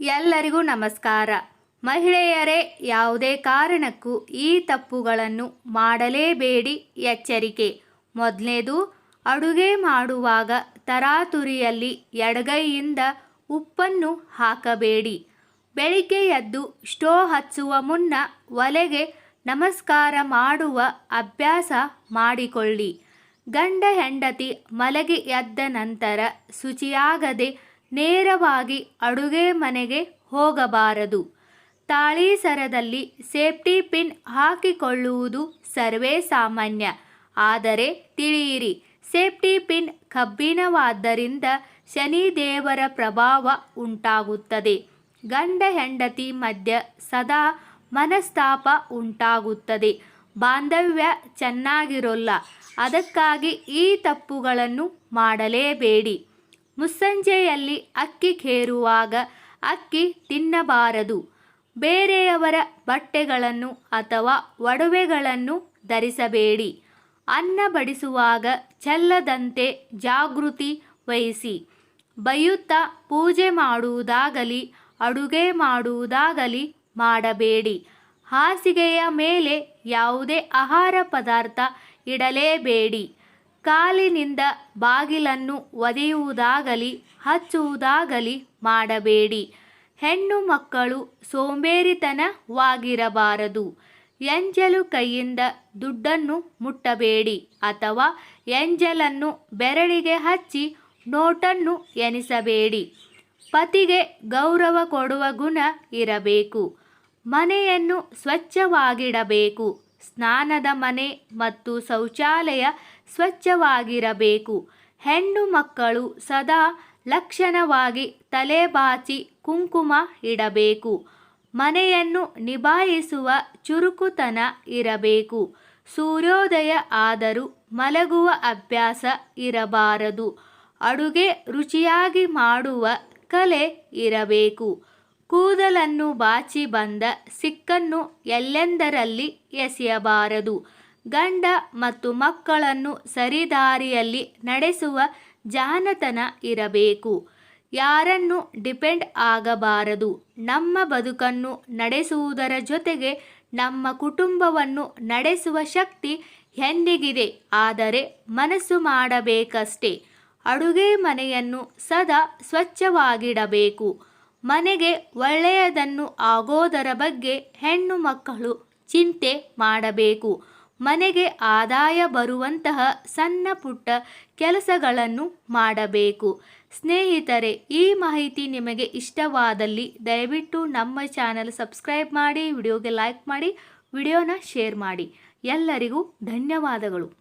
ಎಲ್ಲರಿಗೂ ನಮಸ್ಕಾರ. ಮಹಿಳೆಯರೇ, ಯಾವುದೇ ಕಾರಣಕ್ಕೂ ಈ ತಪ್ಪುಗಳನ್ನು ಮಾಡಲೇಬೇಡಿ. ಎಚ್ಚರಿಕೆ. ಮೊದಲನೇದು ಅಡುಗೆ ಮಾಡುವಾಗ ತರಾತುರಿಯಲ್ಲಿ ಎಡಗೈಯಿಂದ ಉಪ್ಪನ್ನು ಹಾಕಬೇಡಿ. ಬೆಳಿಗ್ಗೆ ಎದ್ದು ಸ್ಟೋ ಹಚ್ಚುವ ಮುನ್ನ ಒಲೆಗೆ ನಮಸ್ಕಾರ ಮಾಡುವ ಅಭ್ಯಾಸ ಮಾಡಿಕೊಳ್ಳಿ. ಗಂಡ ಹೆಂಡತಿ ಮಲಗಿ ಎದ್ದ ನಂತರ ಶುಚಿಯಾಗದೆ ನೇರವಾಗಿ ಅಡುಗೆ ಮನೆಗೆ ಹೋಗಬಾರದು. ತಾಳೀಸರದಲ್ಲಿ ಸೇಫ್ಟಿ ಪಿನ್ ಹಾಕಿಕೊಳ್ಳುವುದು ಸರ್ವೇ ಸಾಮಾನ್ಯ. ಆದರೆ ತಿಳಿಯಿರಿ, ಸೇಫ್ಟಿ ಪಿನ್ ಕಬ್ಬಿಣವಾದ್ದರಿಂದ ಶನಿದೇವರ ಪ್ರಭಾವ ಉಂಟಾಗುತ್ತದೆ. ಗಂಡ ಹೆಂಡತಿ ಮಧ್ಯ ಸದಾ ಮನಸ್ತಾಪ ಉಂಟಾಗುತ್ತದೆ. ಬಾಂಧವ್ಯ ಚೆನ್ನಾಗಿರೋಲ್ಲ. ಅದಕ್ಕಾಗಿ ಈ ತಪ್ಪುಗಳನ್ನು ಮಾಡಲೇಬೇಡಿ. ಮುಸ್ಸಂಜೆಯಲ್ಲಿ ಅಕ್ಕಿ ಕೇರುವಾಗ ಅಕ್ಕಿ ತಿನ್ನಬಾರದು. ಬೇರೆಯವರ ಬಟ್ಟೆಗಳನ್ನು ಅಥವಾ ಒಡವೆಗಳನ್ನು ಧರಿಸಬೇಡಿ. ಅನ್ನ ಬಡಿಸುವಾಗ ಚೆಲ್ಲದಂತೆ ಜಾಗೃತಿ ವಹಿಸಿ. ಬೈಯುತ್ತಾ ಪೂಜೆ ಮಾಡುವುದಾಗಲಿ, ಅಡುಗೆ ಮಾಡುವುದಾಗಲಿ ಮಾಡಬೇಡಿ. ಹಾಸಿಗೆಯ ಮೇಲೆ ಯಾವುದೇ ಆಹಾರ ಪದಾರ್ಥ ಇಡಲೇಬೇಡಿ. ಕಾಲಿನಿಂದ ಬಾಗಿಲನ್ನು ಒದೆಯುವುದಾಗಲಿ ಹಚ್ಚುವುದಾಗಲಿ ಮಾಡಬೇಡಿ. ಹೆಣ್ಣು ಮಕ್ಕಳು ಸೋಂಬೇರಿತನವಾಗಿರಬಾರದು. ಎಂಜಲು ಕೈಯಿಂದ ದುಡ್ಡನ್ನು ಮುಟ್ಟಬೇಡಿ ಅಥವಾ ಎಂಜಲನ್ನು ಬೆರಳಿಗೆ ಹಚ್ಚಿ ನೋಟನ್ನು ಎನಿಸಬೇಡಿ. ಪತಿಗೆ ಗೌರವ ಕೊಡುವ ಗುಣ ಇರಬೇಕು. ಮನೆಯನ್ನು ಸ್ವಚ್ಛವಾಗಿಡಬೇಕು. ಸ್ನಾನದ ಮನೆ ಮತ್ತು ಶೌಚಾಲಯ ಸ್ವಚ್ಛವಾಗಿರಬೇಕು. ಹೆಣ್ಣು ಮಕ್ಕಳು ಸದಾ ಲಕ್ಷಣವಾಗಿ ತಲೆ ಬಾಚಿ ಕುಂಕುಮ ಇಡಬೇಕು. ಮನೆಯನ್ನು ನಿಭಾಯಿಸುವ ಚುರುಕುತನ ಇರಬೇಕು. ಸೂರ್ಯೋದಯ ಆದರೂ ಮಲಗುವ ಅಭ್ಯಾಸ ಇರಬಾರದು. ಅಡುಗೆ ರುಚಿಯಾಗಿ ಮಾಡುವ ಕಲೆ ಇರಬೇಕು. ಕೂದಲನ್ನು ಬಾಚಿ ಬಂದ ಸಿಕ್ಕನ್ನು ಎಲ್ಲೆಂದರಲ್ಲಿ ಎಸೆಯಬಾರದು? ಗಂಡ ಮತ್ತು ಮಕ್ಕಳನ್ನು ಸರಿದಾರಿಯಲ್ಲಿ ನಡೆಸುವ ಜಾನತನ ಇರಬೇಕು. ಯಾರನ್ನು ಡಿಪೆಂಡ್ ಆಗಬಾರದು. ನಮ್ಮ ಬದುಕನ್ನು ನಡೆಸುವುದರ ಜೊತೆಗೆ ನಮ್ಮ ಕುಟುಂಬವನ್ನು ನಡೆಸುವ ಶಕ್ತಿ ಹೆಣ್ಣಿಗಿದೆ ಆದರೆ ಮನಸ್ಸು ಮಾಡಬೇಕಷ್ಟೇ. ಅಡುಗೆ ಮನೆಯನ್ನು ಸದಾ ಸ್ವಚ್ಛವಾಗಿಡಬೇಕು. ಮನೆಗೆ ಒಳ್ಳೆಯದನ್ನು ಆಗೋದರ ಬಗ್ಗೆ ಹೆಣ್ಣು ಮಕ್ಕಳು ಚಿಂತೆ ಮಾಡಬೇಕು. ಮನೆಗೆ ಆದಾಯ ಬರುವಂತಹ ಸಣ್ಣ ಪುಟ್ಟ ಕೆಲಸಗಳನ್ನು ಮಾಡಬೇಕು. ಸ್ನೇಹಿತರೆ, ಈ ಮಾಹಿತಿ ನಿಮಗೆ ಇಷ್ಟವಾದಲ್ಲಿ ದಯವಿಟ್ಟು ನಮ್ಮ ಚಾನಲ್ ಸಬ್ಸ್ಕ್ರೈಬ್ ಮಾಡಿ, ವಿಡಿಯೋಗೆ ಲೈಕ್ ಮಾಡಿ, ವಿಡಿಯೋನ ಶೇರ್ ಮಾಡಿ. ಎಲ್ಲರಿಗೂ ಧನ್ಯವಾದಗಳು.